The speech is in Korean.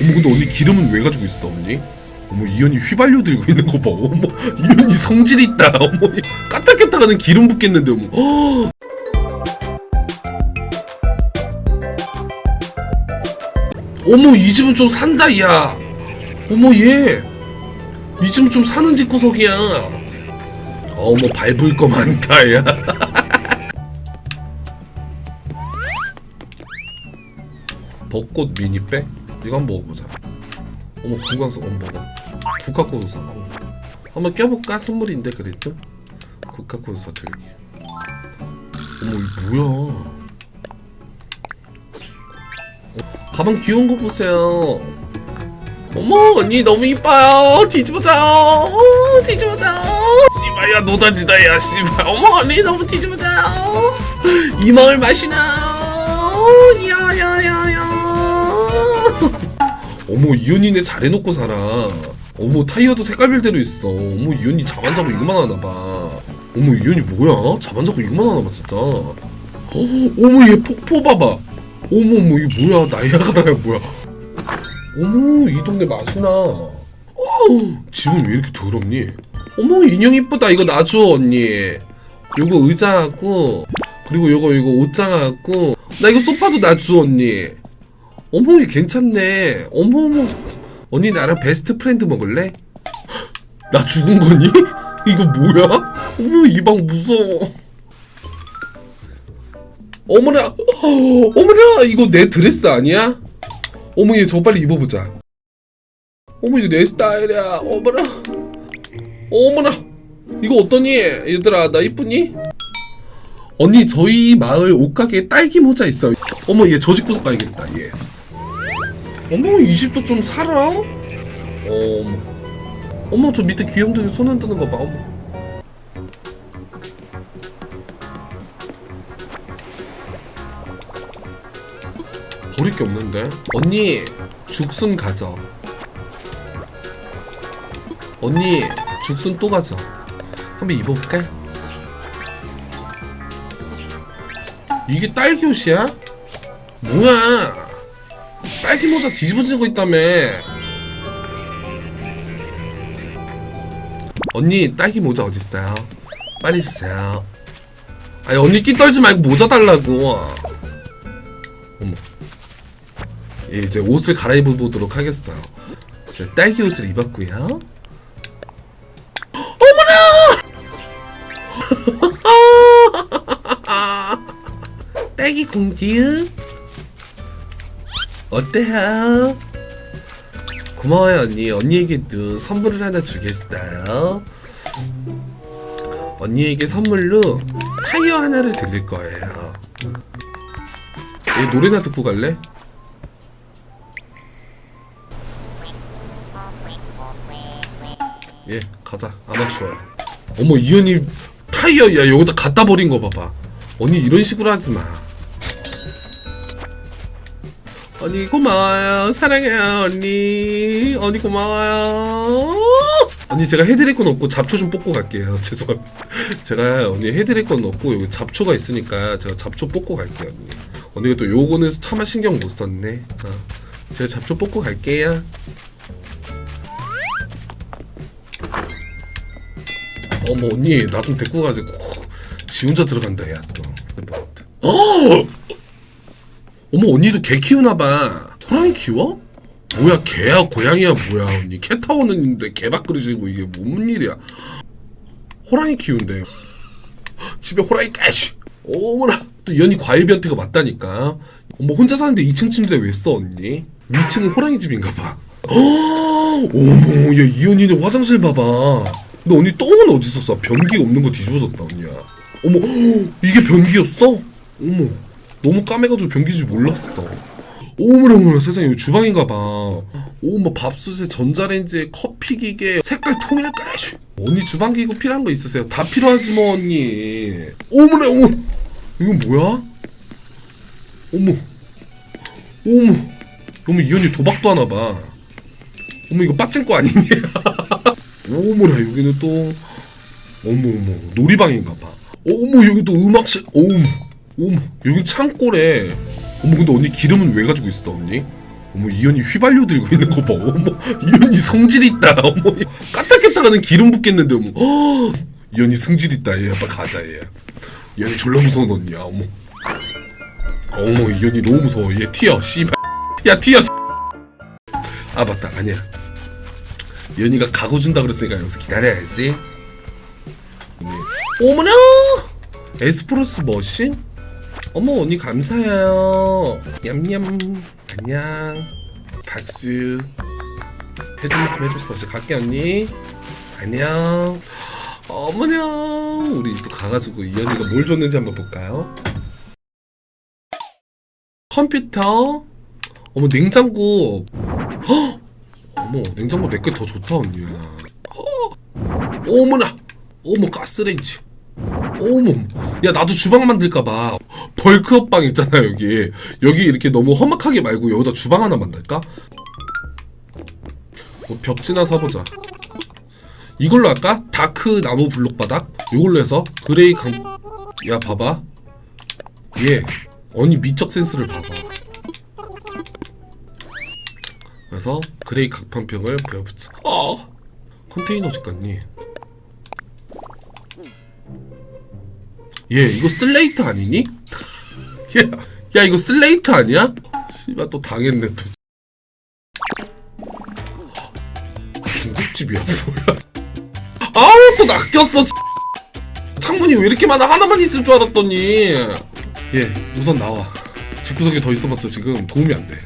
어머 근데 언니 기름은 왜 가지고 있어 언니? 어머 이현이 휘발유 들고 있는 거 봐. 어머 이현이 성질 있다. 어머 까딱까딱하는 기름 붓겠는데 어머. 어. 어머 이 집은 좀 산다 야. 어머 얘. 이 집은 좀 사는 집 구석이야. 어머 밟을 거 많다 야. 벚꽃 미니백? 이거 한번 먹어보자. 어머 구강석 어머 먹어. 국화코스사. 어머. 한번 껴볼까? 선물인데 그래도 국화코스사 들기. 어머 이 뭐야? 어, 가방 귀여운 거 보세요. 어머 언니 너무 이뻐요. 뒤집어져요. 어, 뒤집어져요. 씨발야 노다지다 야 씨발. 어머 언니 너무 뒤집어져요. 이 마을 맛이 나요. 야야야야. 어머 이현이네 잘해놓고 살아. 어머 타이어도 색깔별대로 있어. 어머 이현이 잠안 자고 이거만 하나 봐. 어머 이현이 뭐야? 잠안 자고 이거만 하나 봐 진짜. 어, 어머 얘 폭포 봐봐. 어머 어머 이게 뭐야 나이아가라야 뭐야? 어머 이 동네 맛이나. 어우, 집은 왜 이렇게 더럽니? 어머 인형 이쁘다 이거 놔줘 언니. 요거 의자하고 그리고 요거 이거 옷장하고 나 이거 소파도 놔줘 언니. 어머 이 괜찮네. 어머 어머 언니 나랑 베스트 프렌드 먹을래? 나 죽은 거니? 이거 뭐야? 어머 이 방 무서워. 어머나 어머나 이거 내 드레스 아니야? 어머 얘 저거 빨리 입어보자. 어머 이거 내 스타일이야. 어머나 어머나 이거 어떠니? 얘들아 나 이쁘니? 언니 저희 마을 옷가게에 딸기 모자 있어요. 어머 얘 저집 구석 가야겠다 얘. 어머 이 집도 좀 살아? 어머 어머 저 밑에 귀염둥이 손 흔드는 거 봐. 어머. 버릴 게 없는데. 언니 죽순 가져. 언니 죽순 또 가져. 한번 입어볼까? 이게 딸기 옷이야? 뭐야? 딸기 모자 뒤집어진 거 있다며. 언니 딸기 모자 어디 있어요? 빨리 주세요. 아니 언니 끼 떨지 말고 모자 달라고. 어머. 예, 이제 옷을 갈아입어 보도록 하겠어요. 자, 딸기 옷을 입었고요. 어머나! 딸기 공주 어때요? 고마워요 언니. 언니에게도 선물을 하나 주겠어요? 언니에게 선물로 타이어 하나를 드릴 거예요. 얘 노래나 듣고 갈래? 예 가자. 아마추어야. 어머 이현이 타이어 야 여기다 갖다 버린 거 봐봐. 언니 이런 식으로 하지 마 언니 고마워요. 사랑해요 언니. 언니 고마워요. 언니 제가 해드릴 건 없고 잡초 좀 뽑고 갈게요. 죄송합니다. 제가 언니 해드릴 건 없고 여기 잡초가 있으니까 제가 잡초 뽑고 갈게요 언니. 언니가 또 요거는 차마 신경 못 썼네. 자, 제가 잡초 뽑고 갈게요. 어머 언니 나 좀 데리고 가지. 지 혼자 들어간다 야 또. 어! 어머 언니도 개 키우나봐. 호랑이 키워? 뭐야 개야 고양이야 뭐야. 언니 캣 타워는 있는데 개밥 그리고 이게 뭔 일이야. 호랑이 키운대. 집에 호랑이 까시 어머나. 또 연이 과일 변태가 맞다니까. 어머 혼자 사는데 2층 침대 왜 써 언니? 위층은 호랑이 집인가 봐. 어머 야 이현이네 화장실 봐봐. 근데 언니 똥은 어디서 써? 변기 없는 거 뒤집어졌다 언니야. 어머 이게 변기였어? 어머 너무 까매가지고 변기인지 몰랐어. 오므라 오므라 세상에. 이거 주방인가 봐. 오뭐 밥솥에 전자레인지에 커피 기계 색깔 통일까지 언니 주방 기구 필요한 거 있으세요? 다 필요하지 뭐 언니. 오므라 어머 이건 뭐야? 어머. 어머. 어머 이 언니 도박도 하나 봐. 어머 이거 빠진 거 아니니? 어머나 여기는 또. 어머 어머. 놀이방인가 봐. 어머 여기 또 음악실 어머 어머 여기 창고래 어머 근데 언니 기름은 왜 가지고 있어 언니? 어머 이현이 휘발유 들고 있는 거 봐. 어머 이현이 성질 있다. 어머 까딱까딱하는 기름 붓겠는데 어머. 어, 이현이 성질 있다. 얘 빨리 가자 얘. 이현이 졸라 무서운 언니야. 어머. 어머 이현이 너무 무서워. 얘 튀어 씨발. 야 튀어. 씨. 아 맞다 아니야. 이현이가 가구 준다 그랬으니까 여기서 기다려야지. 네. 어머나 에스프레소 머신? 어머 언니 감사해요. 냠냠. 안녕. 박수. 해줄만큼 해줬어 이제 갈게 언니. 안녕. 어머냐 우리 또 가가지고 이현이가 뭘 줬는지 한번 볼까요? 컴퓨터. 어머 냉장고. 헉! 어머 냉장고 내게 더 좋다 언니야 헉! 어머나! 어머 가스레인지. 어머 야 나도 주방 만들까봐. 벌크업 방 있잖아 여기. 여기 이렇게 너무 험악하게 말고 여기다 주방 하나 만들까? 뭐 벽지나 사보자. 이걸로 할까? 다크 나무 블록 바닥? 이걸로 해서 그레이 강... 야 봐봐. 얘 언니 미적 센스를 봐봐. 그래서 그레이 각판병을 배워붙여 아! 컨테이너 집 같니? 얘 이거 슬레이트 아니니? 야, 야 이거 슬레이트 아니야? 씨발 또 당했네 또. 중국집이야 뭐야. 아우 또 낚였어 창문이 왜 이렇게 많아? 하나만 있을 줄 알았더니. 얘 우선 나와. 집구석에 더 있어봤자 지금 도움이 안돼